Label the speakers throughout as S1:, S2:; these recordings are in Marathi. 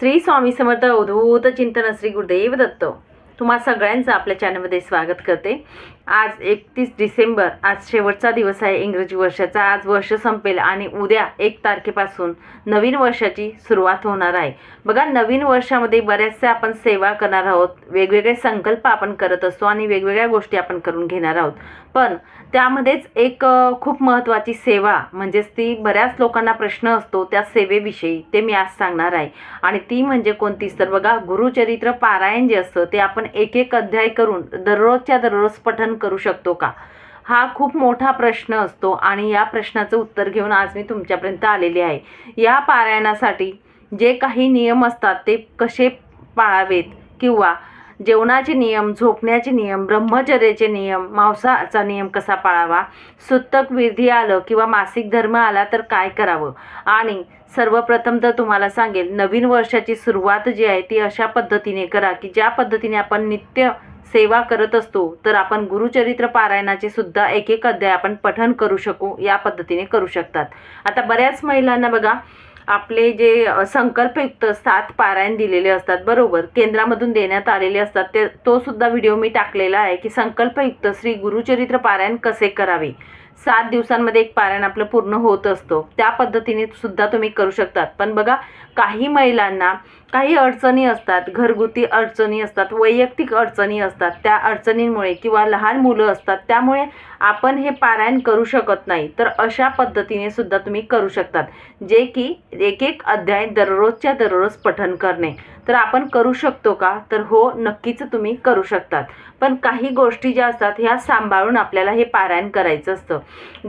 S1: श्री स्वामी समर्थ अवधूत चिंतन श्री गुरुदेव दत्त. तुम्हा सगळ्यांचं आपल्या चॅनलमध्ये स्वागत करते. आज एकतीस डिसेंबर आज शेवटचा दिवस आहे इंग्रजी वर्षाचा. आज वर्ष संपेल आणि उद्या एक तारखेपासून नवीन वर्षाची सुरुवात होणार आहे. बघा नवीन वर्षामध्ये बऱ्याचशा आपण सेवा करणार आहोत. वेगवेगळे संकल्प आपण करत असतो आणि वेगवेगळ्या गोष्टी आपण करून घेणार आहोत. पण त्यामध्येच एक खूप महत्त्वाची सेवा म्हणजेच ती बऱ्याच लोकांना प्रश्न असतो त्या सेवेविषयी ते मी आज सांगणार आहे. आणि ती म्हणजे कोणतीच तर बघा गुरुचरित्र पारायण जे असतं ते आपण एक एक अध्याय करून दररोजच्या दररोज पठन करू शकतो का? हा खूप मोठा प्रश्न असतो आणि या प्रश्नाचं उत्तर घेऊन आज मी तुमच्यापर्यंत आलेले आहे. या पारायणासाठी जे काही नियम असतात ते कसे पाळावेत? किंवा जेवणाचे नियम झोपण्याचे नियम ब्रह्मचर्याचे नियम मांसाचा नियम कसा पाळावा? सुत्तक विधी आलं किंवा मासिक धर्म आला तर काय करावं? आणि सर्वप्रथम तर तुम्हाला सांगेल नवीन वर्षाची सुरुवात जी आहे ती अशा पद्धतीने करा की ज्या पद्धतीने आपण नित्य सेवा करत असतो तर आपण गुरुचरित्र पारायणाचे सुद्धा एक एक अध्याय आपण पठन करू शकू या पद्धतीने करू शकतात. आता बऱ्याच महिलांना बघा आपले जे संकल्पयुक्त सात पारायण दिलेले असतात बरोबर? केंद्रामधून देण्यात आलेले असतात ते तो सुद्धा व्हिडिओ मी टाकलेला आहे की संकल्पयुक्त श्री गुरुचरित्र पारायण कसे करावे? सात दिवसांमध्ये एक पारायण आपलं पूर्ण होत असतो. त्या पद्धतीने सुद्धा तुम्ही करू शकतात. पण बघा काही महिलांना काही अडचणी असतात घरगुती अडचणी असतात वैयक्तिक अडचणी असतात त्या अडचणींमुळे किंवा लहान मुलं असतात त्यामुळे आपण हे पारायण करू शकत नाही. तर अशा पद्धतीने सुद्धा तुम्ही करू शकतात जे की एक एक अध्याय दररोजच्या दररोज पठन करणे. तर आपण करू शकतो का? तर हो नक्कीच तुम्ही करू शकतात. पण काही गोष्टी ज्या असतात ह्या सांभाळून आपल्याला हे पारायण करायचं असतं.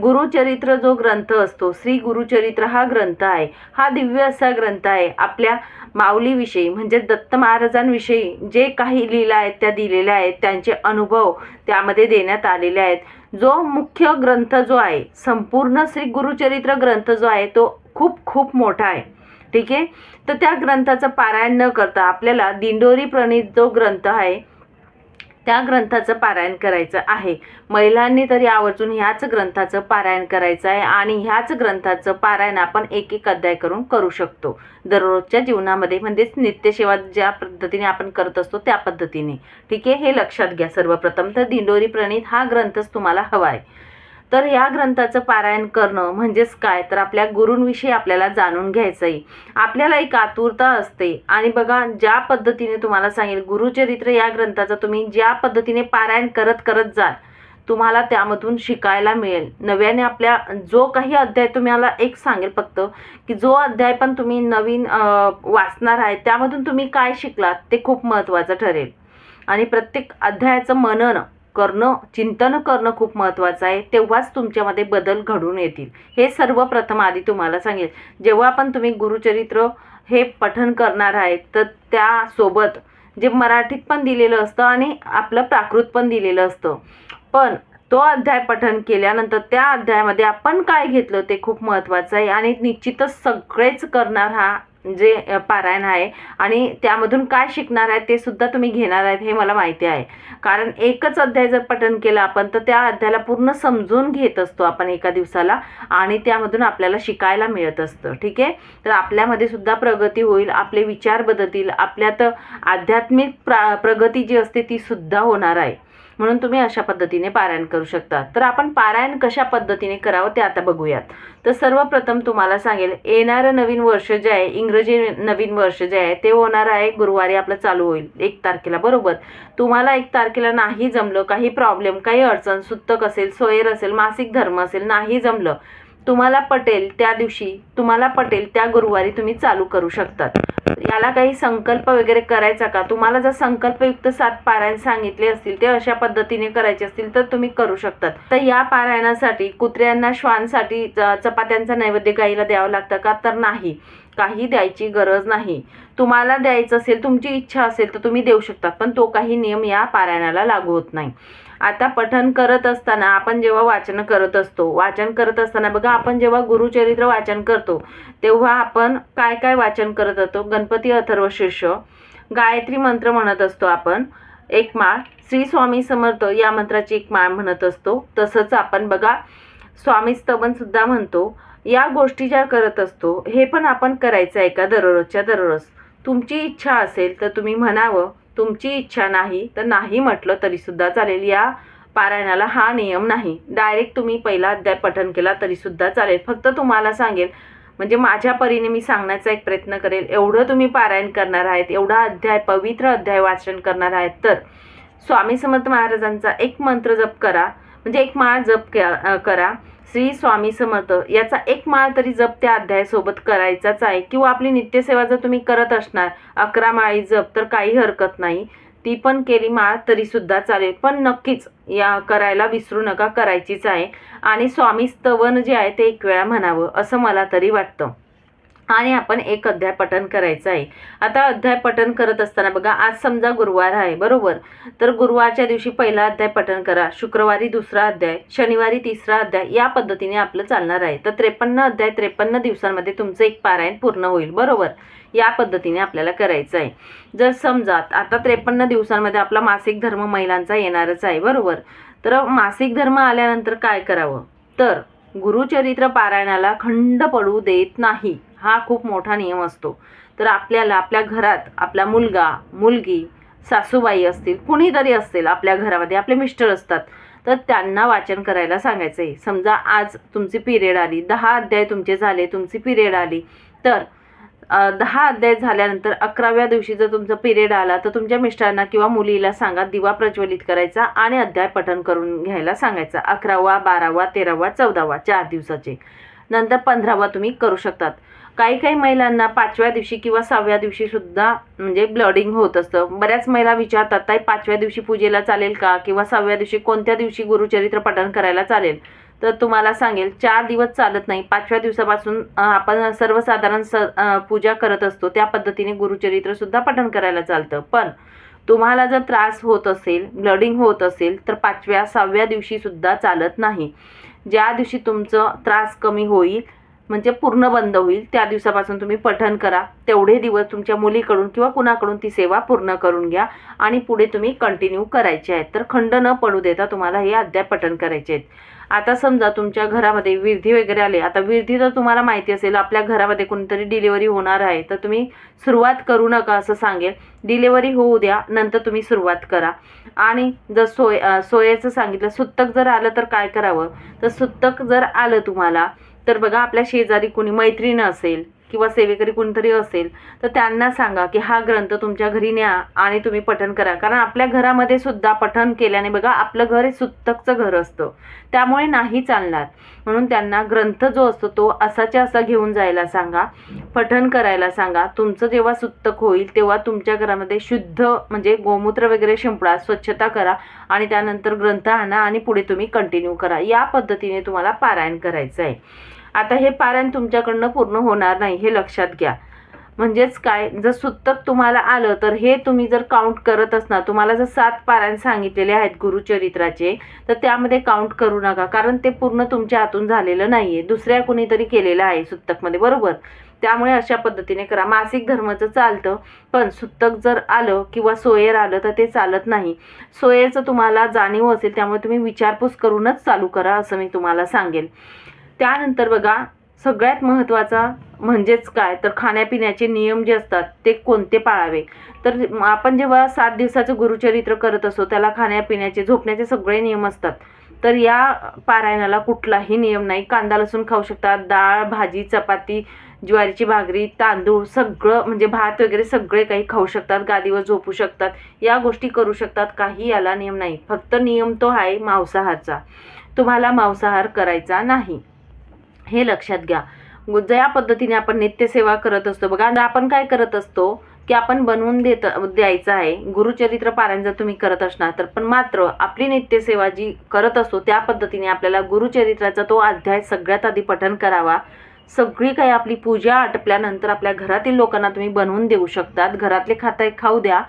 S1: गुरुचरित्र जो ग्रंथ असतो श्री गुरुचरित्र हा ग्रंथ आहे. हा दिव्य असा ग्रंथ आहे. आपल्या माऊलीविषयी म्हणजे दत्त महाराजांविषयी जे काही लीला आहेत त्या दिलेल्या आहेत त्यांचे अनुभव त्यामध्ये देण्यात आलेले आहेत. जो मुख्य ग्रंथ जो आहे संपूर्ण श्री गुरुचरित्र ग्रंथ जो आहे तो खूप खूप मोठा आहे. ठीक आहे? तर त्या ग्रंथाचं पारायण न करता आपल्याला दिंडोरी प्रणित जो ग्रंथ आहे त्या ग्रंथाचं पारायण करायचं आहे. महिलांनी तरी आवर्जून ह्याच ग्रंथाचं पारायण करायचं आहे आणि ह्याच ग्रंथाचं पारायण आपण एक एक अध्याय करून करू शकतो. दररोजच्या जीवनामध्ये म्हणजेच नित्यसेवा ज्या पद्धतीने आपण करत असतो त्या पद्धतीने. ठीक आहे? हे लक्षात घ्या. सर्वप्रथम तर दिंडोरी प्रणित हा ग्रंथच तुम्हाला हवा आहे. तर या ग्रंथाचं पारायण करणं म्हणजेच काय? तर आपल्या गुरूंविषयी आपल्याला जाणून घ्यायचं आहे आपल्याला एक आतुरता असते. आणि बघा ज्या पद्धतीने तुम्हाला सांगेल गुरुचरित्र या ग्रंथाचं तुम्ही ज्या पद्धतीने पारायण करत करत जाल तुम्हाला त्यामधून शिकायला मिळेल. नव्याने आपल्या जो काही अध्याय तुम्हाला एक सांगेल फक्त की जो अध्याय पण तुम्ही नवीन वाचणार आहे त्यामधून तुम्ही काय शिकलात ते खूप महत्त्वाचं ठरेल. आणि प्रत्येक अध्यायाचं मनन करणं चिंतन करणं खूप महत्त्वाचं आहे. तेव्हाच तुमच्यामध्ये बदल घडून येतील. हे सर्वप्रथम आधी तुम्हाला सांगेल. जेव्हा पण तुम्ही गुरुचरित्र हे पठन करणार आहे तर त्यासोबत जे मराठीत पण दिलेलं असतं आणि आपलं प्राकृत पण दिलेलं असतं. पण तो अध्याय पठन केल्यानंतर त्या अध्यायामध्ये आपण काय घेतलं ते खूप महत्त्वाचं आहे आणि निश्चितच सगळेच करणार हा जे पारायण आहे आणि त्यामधून काय शिकणार आहे ते सुद्धा तुम्ही घेणार आहेत हे मला माहिती आहे. कारण एकच अध्याय जर पठन केलं आपण तर त्या अध्यायाला पूर्ण समजून घेत असतो आपण एका दिवसाला आणि त्यामधून आपल्याला शिकायला मिळत असतं. ठीक आहे? तर आपल्यामध्ये सुद्धा प्रगती होईल आपले विचार बदलतील आपल्यात आध्यात्मिक प्रा प्रगती जी असते ती सुद्धा होणार आहे. म्हणून तुम्ही अशा पद्धतीने पारायण करू शकता. तर आपण पारायण कशा पद्धतीने करावं ते आता बघूयात. तर सर्वप्रथम तुम्हाला सांगेल येणारं नवीन वर्ष जे आहे इंग्रजी नवीन वर्ष जे आहे ते होणार आहे गुरुवारी आपलं चालू होईल एक तारखेला बरोबर? तुम्हाला एक तारखेला नाही जमलं काही प्रॉब्लेम काही अडचण सुत्तक असेल सोयर असेल मासिक धर्म असेल नाही जमलं तुम्हाला पटेल त्या दिवशी तुम्हाला पटेल त्या गुरुवारी तुम्ही चालू करू शकतात. याला काही संकल्प वगैरे करायचा का? तुम्हाला जर संकल्पयुक्त सात पारायण सांगितले असतील ते अशा पद्धतीने करायचे असतील तर तुम्ही करू शकतात. तर या पारायणासाठी कुत्र्यांना श्वानसाठी चपात्यांचा नैवेद्य गाईला द्यावं लागतं का? तर नाही. काही द्यायची गरज नाही. तुम्हाला द्यायचं असेल तुमची इच्छा असेल तर तुम्ही देऊ शकता पण तो काही नियम या पारायणाला लागू होत नाही. आता पठन करत असताना आपण जेव्हा वाचन करत असतो वाचन करत असताना बघा आपण जेव्हा गुरुचरित्र वाचन करतो तेव्हा आपण काय काय वाचन करत असतो? गणपती अथर्व शिष्य गायत्री मंत्र म्हणत असतो आपण. एक माळ श्री स्वामी समर्थ या मंत्राची एक माळ म्हणत असतो. तसंच आपण बघा स्वामी स्तवन सुद्धा म्हणतो या गोष्टी ज्या करत असतो हे पण आपण करायचं आहे का दररोजच्या दररोज? तुमची इच्छा असेल तर तुम्ही म्हणावं तुमची इच्छा नाही तर नाही म्हटलं तरीसुद्धा चालेल. या पारायणाला हा नियम नाही. डायरेक्ट तुम्ही पहिला अध्याय पठन केला तरीसुद्धा चालेल. फक्त तुम्हाला सांगेल म्हणजे माझ्या परीने मी सांगण्याचा एक प्रयत्न करेल. एवढं तुम्ही पारायण करणार आहेत एवढा अध्याय पवित्र अध्याय वाचन करणार आहेत तर स्वामी समर्थ महाराजांचा एक मंत्र जप करा. म्हणजे एक माळ जप करा. श्री स्वामी समर्थ याचा एक माळ तरी जप त्या अध्यायासोबत करायचाच आहे. किंवा आपली नित्यसेवा जर तुम्ही करत असणार अकरा माळी जप तर काही हरकत नाही. ती पण केली माळ तरी सुद्धा चालेल. पण नक्कीच या करायला विसरू नका करायचीच आहे. आणि स्वामी स्तवन जे आहे ते एक वेळा म्हणावं असं मला तरी वाटतं. आणि आपण एक अध्याय पठन करायचं आहे. आता अध्याय पठन करत असताना बघा आज समजा गुरुवार आहे बरोबर? तर गुरुवारच्या दिवशी पहिला अध्याय पठन करा. शुक्रवारी दुसरा अध्याय शनिवारी तिसरा अध्याय या पद्धतीने आपलं चालणार आहे. तर त्रेपन्न अध्याय त्रेपन्न दिवसांमध्ये तुमचं एक पारायण पूर्ण होईल बरोबर? या पद्धतीने आपल्याला करायचं आहे. जर समजा आता त्रेपन्न दिवसांमध्ये आपला मासिक धर्म महिलांचा येणारच आहे बरोबर? तर मासिक धर्म आल्यानंतर काय करावं? तर गुरुचरित्र पारायणाला खंड पडू देत नाही. हा खूप मोठा नियम असतो. तर आपल्याला आपल्या घरात आपला मुलगा मुलगी सासूबाई असतील कुणीतरी असतील आपल्या घरामध्ये आपले मिस्टर असतात तर त्यांना वाचन करायला सांगायचं आहे समजा आज तुमची पिरियड आली दहा अध्याय तुमचे झाले तुमची पिरियड आली तर दहा अध्याय झाल्यानंतर अकराव्या दिवशी जर तुमचा पिरियड आला तर तुमच्या मिस्टरांना किंवा मुलीला सांगा दिवा प्रज्वलित करायचा आणि अध्याय पठण करून घ्यायला सांगायचा. अकरावा बारावा तेरावा चौदावा चार दिवसाचे. नंतर पंधरावा तुम्ही करू शकतात. काही काही महिलांना पाचव्या दिवशी किंवा सहाव्या दिवशी सुद्धा म्हणजे ब्लडिंग होत असतं. बऱ्याच महिला विचारतात ताई पाचव्या दिवशी पूजेला चालेल का? किंवा सहाव्या दिवशी कोणत्या दिवशी गुरुचरित्र पठण करायला चालेल? तर तुम्हाला सांगेल चार दिवस चालत नाही. पाचव्या दिवसापासून आपण सर्वसाधारण स पूजा करत असतो. त्या पद्धतीने गुरुचरित्रसुद्धा पठण करायला चालतं. पण तुम्हाला जर त्रास होत असेल ब्लडिंग होत असेल तर पाचव्या सहाव्या दिवशीसुद्धा चालत नाही. ज्या दिवशी तुमचं त्रास कमी होईल म्हणजे पूर्ण बंद होईल. त्या दिवसापासून तुम्ही पठन करा. तेवढे दिवस तुमच्या मुलीकडून किंवा कुणाकडून ती सेवा पूर्ण करून घ्या आणि पुढे तुम्ही कंटिन्यू करायचे आहेत. तर खंड न पडू देता तुम्हाला हे अध्याय पठन करायचे आहेत. आता समजा तुमच्या घरामध्ये विर्धी वगैरे आले. आता विर्धी तर तुम्हाला माहिती असेल आपल्या घरामध्ये कोणतरी डिलिव्हरी होणार आहे. तर तुम्ही सुरुवात करू नका असं सांगेल. डिलेवरी होऊ द्या नंतर तुम्ही सुरुवात करा. आणि जर सोय अं, सोयेचं सांगितलं सुत्तक जर आलं तर काय करावं? तर सुत्तक जर आलं तुम्हाला तर बघा आपल्या शेजारी कोणी मैत्रीण असेल किंवा सेवेकरी कोणतरी असेल तर त्यांना सांगा की हा ग्रंथ तुमच्या घरी न्या आणि तुम्ही पठन करा. कारण आपल्या घरामध्ये सुद्धा पठन केल्याने बघा आपलं घर हे सुत्तकचं घर असतं. त्यामुळे नाही चालणार. म्हणून त्यांना ग्रंथ जो असतो तो असाच्या असा घेऊन जायला सांगा. पठन करायला सांगा. तुमचं जेव्हा सुत्तक होईल तेव्हा तुमच्या घरामध्ये शुद्ध म्हणजे गोमूत्र वगैरे शिंपडा स्वच्छता करा आणि त्यानंतर ग्रंथ आणा आणि पुढे तुम्ही कंटिन्यू करा. या पद्धतीने तुम्हाला पारायण करायचं आहे आता हे पारायण तुमच्याकडनं पूर्ण होणार नाही हे लक्षात घ्या. म्हणजेच काय जर सुत्तक तुम्हाला आलं तर हे तुम्ही जर काउंट करत असणार तुम्हाला जर सात पारायण सांगितलेले आहेत गुरुचरित्राचे तर त्यामध्ये काउंट करू नका कारण ते पूर्ण तुमच्या हातून झालेलं नाही आहे दुसऱ्या कुणीतरी केलेलं आहे सुत्तकमध्ये बरोबर? त्यामुळे अशा पद्धतीने करा. मासिक धर्माचं चालतं पण सुत्तक जर आलं किंवा सोयर आलं तर ते चालत नाही. सोयरचं तुम्हाला जाणीव असेल त्यामुळे तुम्ही विचारपूस करूनच चालू करा असं मी तुम्हाला सांगेल त्यानंतर बघा सगळ्यात महत्त्वाचा म्हणजेच काय? तर खाण्यापिण्याचे नियम जे असतात ते कोणते पाळावे? तर आपण जेव्हा सात दिवसाचं गुरुचरित्र करत असतो त्याला खाण्यापिण्याचे झोपण्याचे सगळे नियम असतात. तर या पारायणाला कुठलाही नियम नाही. कांदा लसूण खाऊ शकतात डाळ भाजी चपाती ज्वारीची भाकरी तांदूळ सगळं म्हणजे भात वगैरे सगळे काही खाऊ शकतात गादीवर झोपू शकतात. या गोष्टी करू शकतात. काही याला नियम नाही. फक्त नियम तो आहे मांसाहारचा. तुम्हाला मांसाहार करायचा नाही. हे लक्षात घ्या. ज्या पद्धतीने आपण नित्यसेवा करत असतो बघा आपण काय करत असतो की आपण बनवून देत द्यायचं आहे. गुरुचरित्र पारायण जर तुम्ही करत असणार तर पण मात्र आपली नित्यसेवा जी करत असतो त्या पद्धतीने आपल्याला गुरुचरित्राचा तो अध्याय सगळ्यात आधी पठन करावा. सगळी काही आपली पूजा आटपल्यानंतर आपल्या घरातील लोकांना तुम्ही बनवून देऊ शकतात. घरातले खाता खाऊ द्या.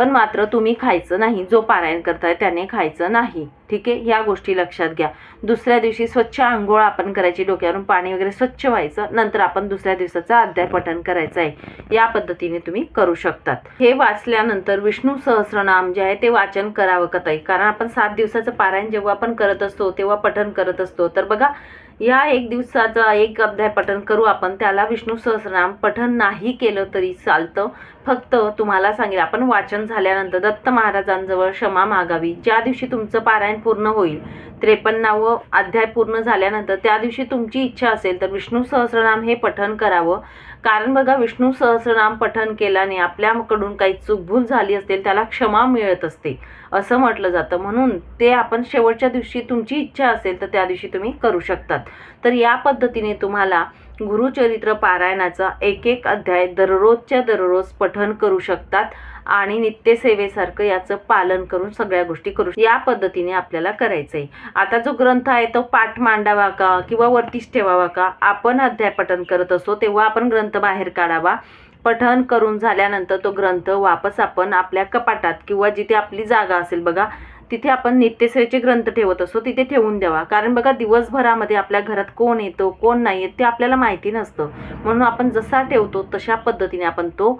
S1: पण मात्र तुम्ही खायचं नाही जो पारायण करताय त्याने खायचं नाही. ठीक आहे? ह्या गोष्टी लक्षात घ्या. दुसऱ्या दिवशी स्वच्छ आंघोळ आपण करायची डोक्यावरून पाणी वगैरे स्वच्छ व्हायचं नंतर आपण दुसऱ्या दिवसाचा अध्याय पठण करायचं आहे. या पद्धतीने तुम्ही करू शकतात. हे वाचल्यानंतर विष्णू सहस्रनाम जे आहे ते वाचन करावं का ताई? कारण आपण सात दिवसाचं पारायण जेव्हा आपण करत असतो तेव्हा पठण करत असतो. तर बघा या एक दिवसाचा एक अध्याय पठन करू आपण. त्याला विष्णू सहस्रनाम पठन नाही केलं तरी चालतं. फक्त तुम्हाला सांगेल आपण वाचन झाल्यानंतर दत्त महाराजांजवळ क्षमा मागावी. ज्या दिवशी तुमचं पारायण पूर्ण होईल त्रेपन्नावं अध्याय पूर्ण झाल्यानंतर त्या दिवशी तुमची इच्छा असेल तर विष्णू सहस्रनाम हे पठन करावं. कारण बघा विष्णू सहस्रनाम पठन केल्याने आपल्याकडून काही चूकभूल झाली असेल त्याला क्षमा मिळत असते असं म्हटलं जातं. म्हणून ते आपण शेवटच्या दिवशी तुमची इच्छा असेल तर त्या दिवशी तुम्ही करू शकतात. तर या पद्धतीने तुम्हाला गुरुचरित्र पारायणाचा एक एक अध्याय दररोजच्या दररोज पठन करू शकतात. आणि नित्यसेवेसारखं याचं पालन करून सगळ्या गोष्टी करू या पद्धतीने आपल्याला करायचं आहे आता जो ग्रंथ आहे तो पाठ मांडावा का किंवा वरतीच ठेवावा का? आपण अध्याय करत असतो तेव्हा आपण ग्रंथ बाहेर काढावा. पठण करून झाल्यानंतर तो ग्रंथ वापस आपण आपल्या कपाटात किंवा जिथे आपली जागा असेल बघा तिथे आपण नित्यसेचे ग्रंथ ठेवत असतो तिथे ठेवून द्यावा. कारण बघा दिवसभरामध्ये आपल्या घरात कोण येतो कोण नाही येत ते आपल्याला माहिती नसतं. म्हणून आपण जसा ठेवतो तशा पद्धतीने आपण तो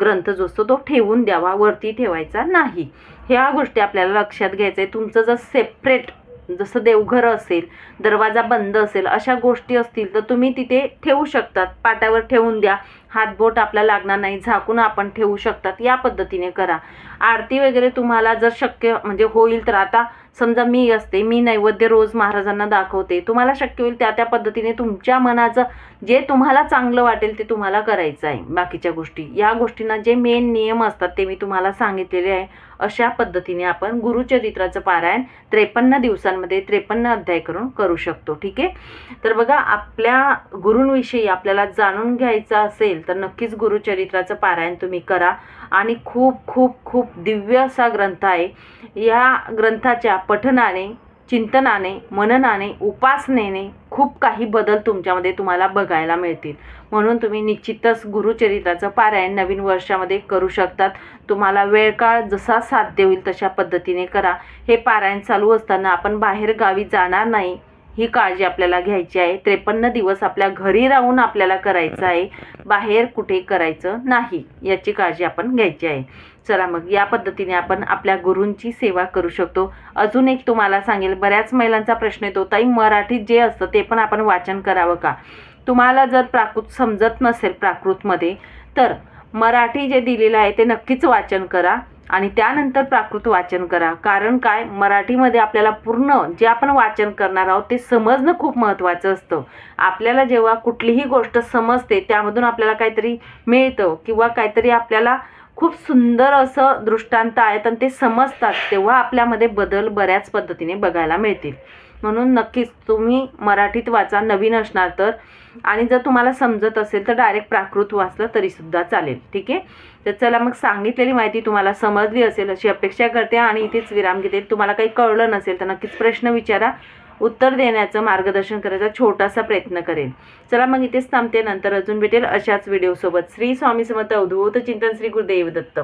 S1: ग्रंथ जो असतो तो ठेवून द्यावा वरती ठेवायचा नाही. ह्या गोष्टी आपल्याला लक्षात घ्यायचं आहे तुमचं जर सेपरेट जसं देवघर असेल दरवाजा बंद असेल अशा गोष्टी असतील तर तुम्ही तिथे ठेवू शकतात. पाटावर ठेवून द्या. हातबोट आपला लागणार नाही झाकून आपण ठेवू शकतात या पद्धतीने करा. आरती वगैरे तुम्हाला जर शक्य म्हणजे होईल तर आता समजा मी असते मी नैवेद्य रोज महाराजांना दाखवते तुम्हाला शक्य होईल त्या त्या पद्धतीने तुमच्या मनाचं जे तुम्हाला चांगलं वाटेल ते तुम्हाला करायचं आहे. बाकीच्या गोष्टी या गोष्टींना जे मेन नियम असतात ते मी तुम्हाला सांगितलेले आहे. अशा पद्धतीने आपण गुरुचरित्राचं पारायण त्रेपन्न दिवसांमध्ये त्रेपन्न अध्याय करून करू शकतो ठीक आहे? तर बघा आपल्या गुरूंविषयी आपल्याला जाणून घ्यायचं असेल तर नक्कीच गुरुचरित्राचं पारायण तुम्ही करा. आणि खूप खूप खूप दिव्य असा ग्रंथ आहे. या ग्रंथाच्या पठनाने चिंतनाने मननाने उपासनेने खूप काही बदल तुमच्यामध्ये तुम्हाला बघायला मिळतील. म्हणून तुम्ही निश्चितच गुरुचरित्राचं पारायण नवीन वर्षामध्ये करू शकतात. तुम्हाला वेळ काळ जसा साध्य होईल तशा पद्धतीने करा. हे पारायण चालू असताना आपण बाहेर गावी जाणार नाही ही काळजी आपल्याला घ्यायची आहे. त्रेपन्न दिवस आपल्या घरी राहून आपल्याला करायचं आहे. बाहेर कुठे करायचं नाही याची काळजी आपण घ्यायची आहे. चला मग या पद्धतीने आपण आपल्या गुरूंची सेवा करू शकतो. अजून एक तुम्हाला सांगेल बऱ्याच महिलांचा प्रश्न येतो ताई मराठीत जे असतं ते पण आपण वाचन करावं का? तुम्हाला जर प्राकृत समजत नसेल प्राकृतमध्ये तर मराठी जे दिलेलं आहे ते नक्कीच वाचन करा आणि त्यानंतर प्राकृत वाचन करा. कारण काय? मराठीमध्ये आपल्याला पूर्ण जे आपण वाचन करणार आहोत ते समजणं खूप महत्त्वाचं असतं. आपल्याला जेव्हा कुठलीही गोष्ट समजते त्यामधून आपल्याला काहीतरी मिळतं किंवा काहीतरी आपल्याला खूप सुंदर असं दृष्टांत आहेत आणि ते समजतात तेव्हा आपल्यामध्ये बदल बऱ्याच पद्धतीने बघायला मिळतील. म्हणून नक्कीच तुम्ही मराठीत वाचा नवीन असणार तर. आणि जर तुम्हाला समजत असेल तर डायरेक्ट प्राकृत वाचलं तरीसुद्धा चालेल. ठीक आहे? तर चला मग सांगितलेली माहिती तुम्हाला समजली असेल अशी अपेक्षा करते आणि इथेच विराम घेते. तुम्हाला काही कळलं नसेल तर नक्कीच प्रश्न विचारा. उत्तर देण्याचं मार्गदर्शन करायचा छोटासा प्रयत्न करेन. चला मग इथेच थांबते नंतर अजून भेटेल अशाच व्हिडिओसोबत श्री स्वामी समर्थ अवधूत चिंतन श्री गुरुदेव दत्त.